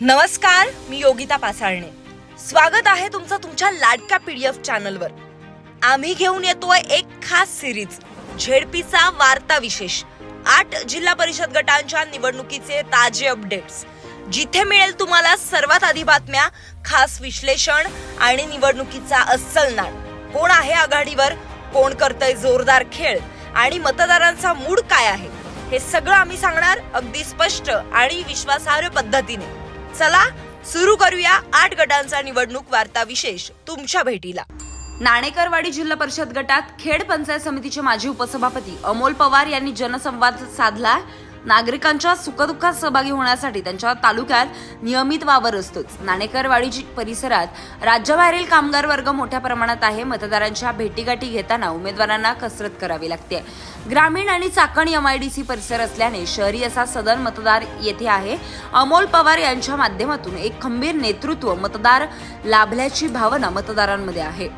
नमस्कार मी योगिता पासाळणे. स्वागत आहे तुमचं तुमच्या लाडक्या पीडीएफ चॅनलवर. आम्ही घेऊन येतोय एक खास सिरीज झेडपीचा वार्ता विशेष. आठ जिल्हा परिषद गटांच्या निवडणुकीचे ताजे अपडेट्स जिथे मिळेल तुम्हाला सर्वात आधी बातम्या खास विश्लेषण आणि निवडणुकीचा अस्सल नाण कोण आहे आघाडीवर? कोण करतय जोरदार खेळ? आणि मतदारांचा मूड काय आहे? हे सगळं आम्ही सांगणार अगदी स्पष्ट आणि विश्वासार्ह पद्धतीने. चला सुरू करूया आठ गटांचा निवडणूक वार्ता विशेष तुमच्या भेटीला. नाणेकरवाडी जिल्हा परिषद गटात खेड पंचायत समितीचे माजी उपसभापती अमोल पवार यांनी जनसंवाद साधला. नागरिकांच्या सुखदुःखात सहभागी होण्यासाठी त्यांच्या तालुक्यात नियमित वावर असतोच. नाणेकरवाडी परिसरात राज्याबाहेरील कामगार वर्ग मोठ्या प्रमाणात आहे. मतदारांच्या भेटीगाठी घेताना उमेदवारांना कसरत करावी लागते. ग्रामीण आणि चाकण एमआयडीसी परिसर असल्याने शहरी असा सदन मतदार येथे आहे. अमोल पवार यांच्या माध्यमातून एक खंबीर नेतृत्व मतदार लाभल्याची भावना मतदारांमध्ये आहे.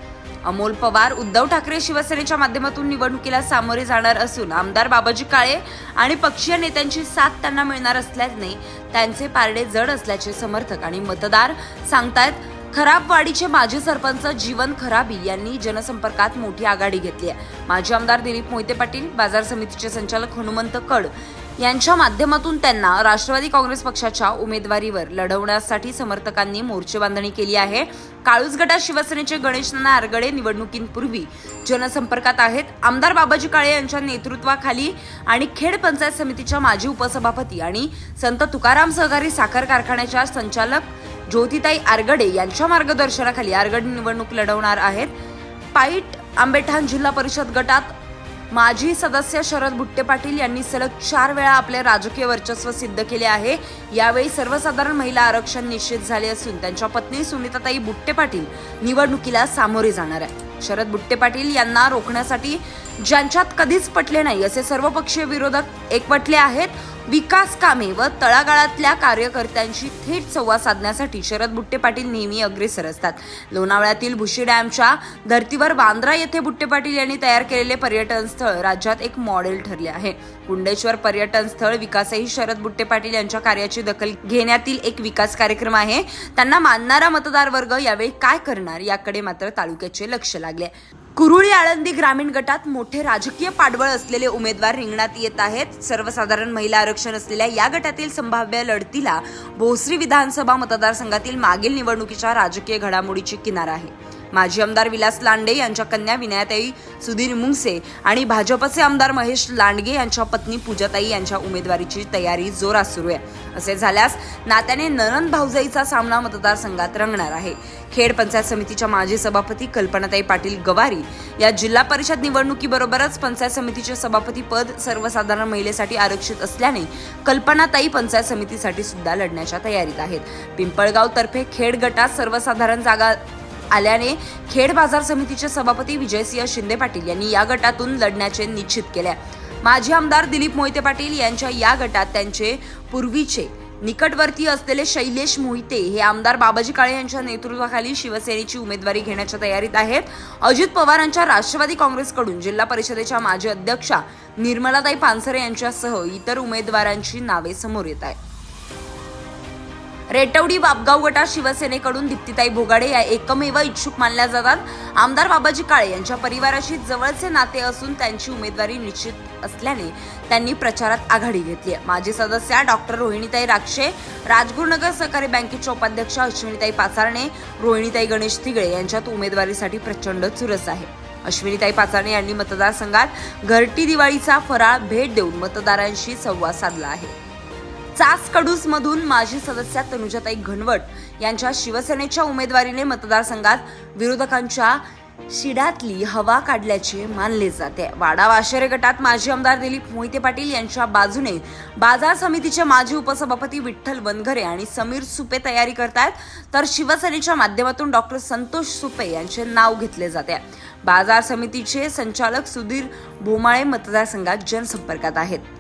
अमोल पवार उद्धव ठाकरे शिवसेनेच्या माध्यमातून निवडणुकीला सामोरे जाणार असून आमदार बाबाजी काळे आणि पक्षीय नेत्यांची साथ त्यांना मिळणार असल्याने त्यांचे पारडे जड असल्याचे समर्थक आणि मतदार सांगतायत खराबवाडीचे माजी सरपंच जीवन खराबी यांनी जनसंपर्कात मोठी आघाडी घेतली आहे. माजी आमदार दिलीप मोहिते पाटील बाजार समितीचे संचालक हनुमंत कड यांच्या माध्यमातून त्यांना राष्ट्रवादी काँग्रेस पक्षाच्या उमेदवारीवर लढवण्यासाठी समर्थकांनी मोर्चेबांधणी केली आहे. काळूस गटात शिवसेनेचे गणेश नाना आरगडे निवडणुकींपूर्वी जनसंपर्कात आहेत. आमदार बाबाजी काळे यांच्या नेतृत्वाखाली आणि खेड पंचायत समितीच्या माजी उपसभापती आणि संत तुकाराम सहकारी साखर कारखान्याच्या संचालक ज्योतिताई आरगडे यांच्या मार्गदर्शनाखाली आरगडे निवडणूक लढवणार आहेत. पाईट आंबेठाण जिल्हा परिषद गटात माजी सदस्य शरद बुट्टे पाटील यांनी सलग चार वेळा आपले राजकीय वर्चस्व सिद्ध केले आहे. यावेळी सर्वसाधारण महिला आरक्षण निश्चित झाले असून त्यांच्या पत्नी सुनीताताई बुट्टे पाटील निवडणुकीला सामोरे जाणार आहे शरद बुट्टे पाटील यांना रोखण्यासाठी ज्यांच्यात कधीच पटले नाही असे सर्वपक्षीय विरोधक एकवटले आहेत. विकास कामे व तळागाळातल्या कार्यकर्त्यांशी थेट संवाद साधण्यासाठी शरद बुट्टे पाटील नेहमी अग्रेसर असतात. लोणावळ्यातील भुशी डॅमच्या धर्तीवर बांद्रा येथे बुट्टे पाटील यांनी तयार केलेले पर्यटन स्थळ राज्यात एक मॉडेल ठरले आहे. कुंडेश्वर पर्यटन स्थळ विकासही शरद बुट्टे पाटील यांच्या कार्याची दखल घेण्यातील एक विकास कार्यक्रम आहे. त्यांना मानणारा मतदार वर्ग यावेळी काय करणार याकडे मात्र तालुक्याचे लक्ष लागले कुरुळी आळंदी ग्रामीण गटात मोठे राजकीय पाठबळ असलेले उमेदवार रिंगणात येत आहेत. सर्वसाधारण महिला आरक्षण असलेल्या या गटातील संभाव्य लढतीला भोसरी विधानसभा मतदारसंघातील मागील निवडणुकीच्या राजकीय घडामोडीची किनार आहे. माजी आमदार विलास लांडे यांच्या कन्या विनयाताई सुधीर मुंगसे आणि भाजपचे आमदार महेश लांडगे यांच्या पत्नी पूजाताई यांच्या उमेदवारीची तयारी जोरात सुरू आहे. असे झाल्यास नात्याने नरन भाऊजाईचा सामना मतदारसंघात रंगणार आहे. खेड पंचायत समितीच्या माजी सभापती कल्पनाताई पाटील गवारी या जिल्हा परिषद निवडणुकीबरोबरच पंचायत समितीचे सभापती पद सर्वसाधारण महिलेसाठी आरक्षित असल्याने कल्पनाताई पंचायत समितीसाठी सुद्धा लढण्याच्या तयारीत आहेत. पिंपळगाव तर्फे खेड गटात सर्वसाधारण जागा आल्याने खेड बाजार समितीचे सभापती विजयसिंह शिंदे पाटील यांनी या गटातून लढण्याचे निश्चित केले. माजी आमदार दिलीप मोहिते पाटील यांच्या या गटात त्यांचे पूर्वीचे निकटवर्ती असलेले शैलेश मोहिते हे आमदार बाबाजी काळे यांच्या नेतृत्वाखाली शिवसेनेची उमेदवारी घेण्याच्या तयारीत आहेत. अजित पवारांच्या राष्ट्रवादी काँग्रेसकडून जिल्हा परिषदेच्या माजी अध्यक्षा निर्मलाताई पानसरे यांच्यासह इतर उमेदवारांची नावे समोर येत आहेत. रेटवडी वापगाव गटात शिवसेनेकडून दीप्तिताई भोगाडे या एकमेव इच्छुक मानल्या जातात. आमदार बाबाजी काळे यांच्या परिवाराशी जवळचे नाते असून त्यांची उमेदवारी निश्चित असल्याने त्यांनी प्रचारात आघाडी घेतली आहे. माजी सदस्या डॉक्टर रोहिणीताई राक्षे राजगुरुनगर सहकारी बँकेच्या उपाध्यक्ष अश्विनीताई पाचारणे रोहिणीताई गणेश तिगळे यांच्यात उमेदवारीसाठी प्रचंड चुरस आहे. अश्विनीताई पाचारणे यांनी मतदारसंघात घरटी दिवाळीचा फराळ भेट देऊन मतदारांशी संवाद साधला आहे. चास कडूस मधून माजी सदस्या तनुजाताई घनवट यांच्या शिवसेनेच्या उमेदवारीने मतदारसंघात विरोधकांच्या शिडातली हवा काढल्याचे मानले जाते. वाडा वाशेरे गटात माजी आमदार दिलीप मोहिते पाटील यांच्या बाजूने बाजार समितीचे माजी उपसभापती विठ्ठल वनघरे आणि समीर सुपे तयारी करतायत. तर शिवसेनेच्या माध्यमातून डॉक्टर संतोष सुपे यांचे नाव घेतले जाते. बाजार समितीचे संचालक सुधीर भोमाळे मतदारसंघात जनसंपर्कात आहेत.